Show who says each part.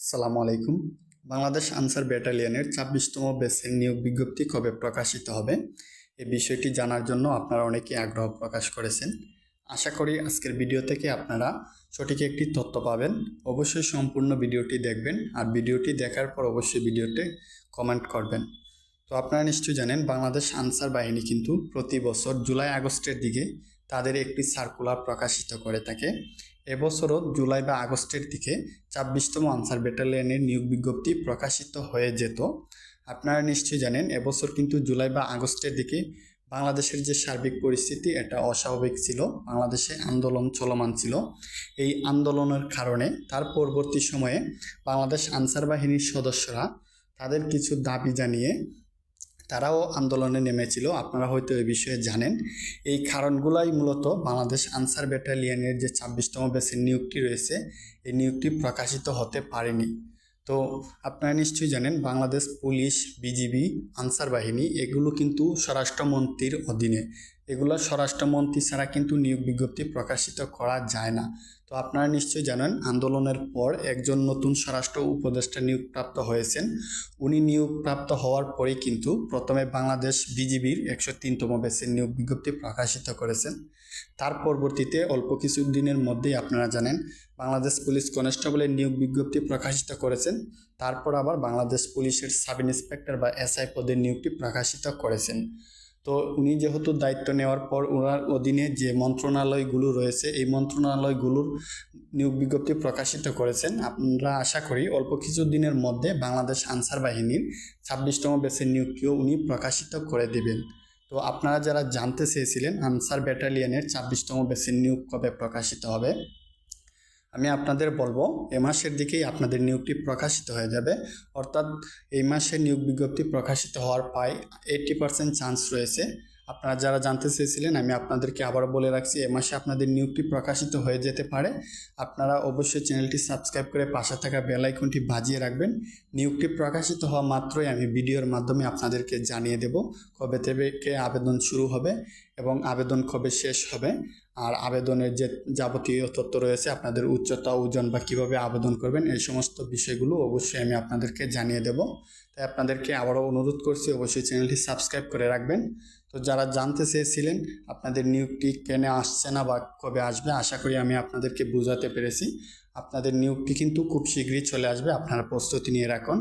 Speaker 1: আসসালামু আলাইকুম। বাংলাদেশ আনসার ব্যাটালিয়নের ছাব্বিশতম বেসের নিয়োগ বিজ্ঞপ্তি কবে প্রকাশিত হবে? এই বিষয়টি জানার জন্য আপনারা অনেকেই আগ্রহ প্রকাশ করেছেন। আশা করি আজকের ভিডিও থেকে আপনারা সঠিক একটি তথ্য পাবেন। অবশ্যই সম্পূর্ণ ভিডিওটি দেখবেন আর ভিডিওটি দেখার পর অবশ্যই ভিডিওতে কমেন্ট করবেন। তো আপনারা নিশ্চয়ই জানেন, বাংলাদেশ আনসার বাহিনী কিন্তু প্রতি বছর জুলাই আগস্টের দিকে তাদের একটি সার্কুলার প্রকাশিত করে থাকে। এবছরও জুলাই বা আগস্টের দিকে ছাব্বিশতম আনসার ব্যাটালিয়নের নিয়োগ বিজ্ঞপ্তি প্রকাশিত হয়ে যেত। আপনারা নিশ্চয়ই জানেন, এবছর কিন্তু জুলাই বা আগস্টের দিকে বাংলাদেশের যে সার্বিক পরিস্থিতি, এটা অস্বাভাবিক ছিল। বাংলাদেশে আন্দোলন চলমান ছিল। এই আন্দোলনের কারণে তার পরবর্তী সময়ে বাংলাদেশ আনসার বাহিনীর সদস্যরা তাদের কিছু দাবি জানিয়ে তারাও আন্দোলনে নেমেছিল, আপনারা হয়তো এ বিষয়ে জানেন। এই কারণগুলাই মূলত বাংলাদেশ আনসার ব্যাটালিয়নের যে ছাব্বিশতম বেসের নিয়োগটি রয়েছে, এই নিয়োগটি প্রকাশিত হতে পারেনি। তো আপনারা নিশ্চয়ই জানেন, বাংলাদেশ পুলিশ, বিজিবি, আনসার বাহিনী, এগুলো কিন্তু স্বরাষ্ট্রমন্ত্রীর অধীনে। এগুলো স্বরাষ্ট্রমন্ত্রী ছাড়া কিন্তু নিয়োগ বিজ্ঞপ্তি প্রকাশিত করা যায় না। তো আপনারা নিশ্চয়ই জানেন, আন্দোলনের পর একজন নতুন স্বরাষ্ট্র উপদেষ্টা নিয়োগপ্রাপ্ত হয়েছেন। উনি নিয়োগপ্রাপ্ত হওয়ার পরেই কিন্তু প্রথমে বাংলাদেশ বিজিবির একশো তিনতম বেসের নিয়োগ বিজ্ঞপ্তি প্রকাশিত করেছেন। তার পরবর্তীতে অল্প কিছু দিনের মধ্যেই আপনারা জানেন, বাংলাদেশ পুলিশ কনস্টেবলের নিয়োগ বিজ্ঞপ্তি প্রকাশিত করেছেন। তারপর আবার বাংলাদেশ পুলিশের সাব ইন্সপেক্টর বা এসআই পদের নিয়োগটি প্রকাশিত করেছেন। তো উনি যেহেতু দায়িত্ব নেওয়ার পর ওনার অধীনে যে মন্ত্রণালয়গুলো রয়েছে, এই মন্ত্রণালয়গুলোর নিয়োগ বিজ্ঞপ্তি প্রকাশিত করেছেন। আমরা আশা করি অল্প কিছু দিনের মধ্যে বাংলাদেশ আনসার বাহিনীর ছাব্বিশতম বেসের নিয়োগটিও উনি প্রকাশিত করে দেবেন। তো আপনারা যারা জানতে চেয়েছিলেন, আনসার ব্যাটালিয়নের ছাব্বিশতম বেসের নিয়োগ কবে প্রকাশিত হবে? আমি আপনাদের বলব, এ মাসের দিকেই আপনাদের নিয়োগটি প্রকাশিত হয়ে যাবে। অর্থাৎ এই মাসে নিয়োগ বিজ্ঞপ্তি প্রকাশিত হওয়ার প্রায় এইট্টি পার্সেন্ট চান্স রয়েছে। আপনারা যারা জানতে চেয়েছিলেন, আমি আপনাদেরকে আবারও বলে রাখছি, এ মাসে আপনাদের নিয়োগটি প্রকাশিত হয়ে যেতে পারে। আপনারা অবশ্যই চ্যানেলটি সাবস্ক্রাইব করে পাশে থাকা বেল আইকনটি বাজিয়ে রাখবেন। নিয়োগটি প্রকাশিত হওয়া মাত্রই আমি ভিডিওর মাধ্যমে আপনাদেরকে জানিয়ে দেব কবে থেকে আবেদন শুরু হবে এবং আবেদন কবে শেষ হবে। আর আবেদনের যে যাবতীয় তথ্য রয়েছে, আপনাদের উচ্চতা, ওজন বা কীভাবে আবেদন করবেন, এই সমস্ত বিষয়গুলো অবশ্যই আমি আপনাদেরকে জানিয়ে দেব। তাই আপনাদেরকে আবারও অনুরোধ করছি, অবশ্যই চ্যানেলটি সাবস্ক্রাইব করে রাখবেন। তো যারা জানতে চেয়েছিলেন, আপনাদের নিয়োগটি কেনে আসছে না বা কবে আসবে, আশা করি আমি আপনাদেরকে বোঝাতে পেরেছি। আপনাদের নিয়োগটি কিন্তু খুব শীঘ্রই চলে আসবে, আপনারা প্রস্তুতি নিয়ে রাখুন।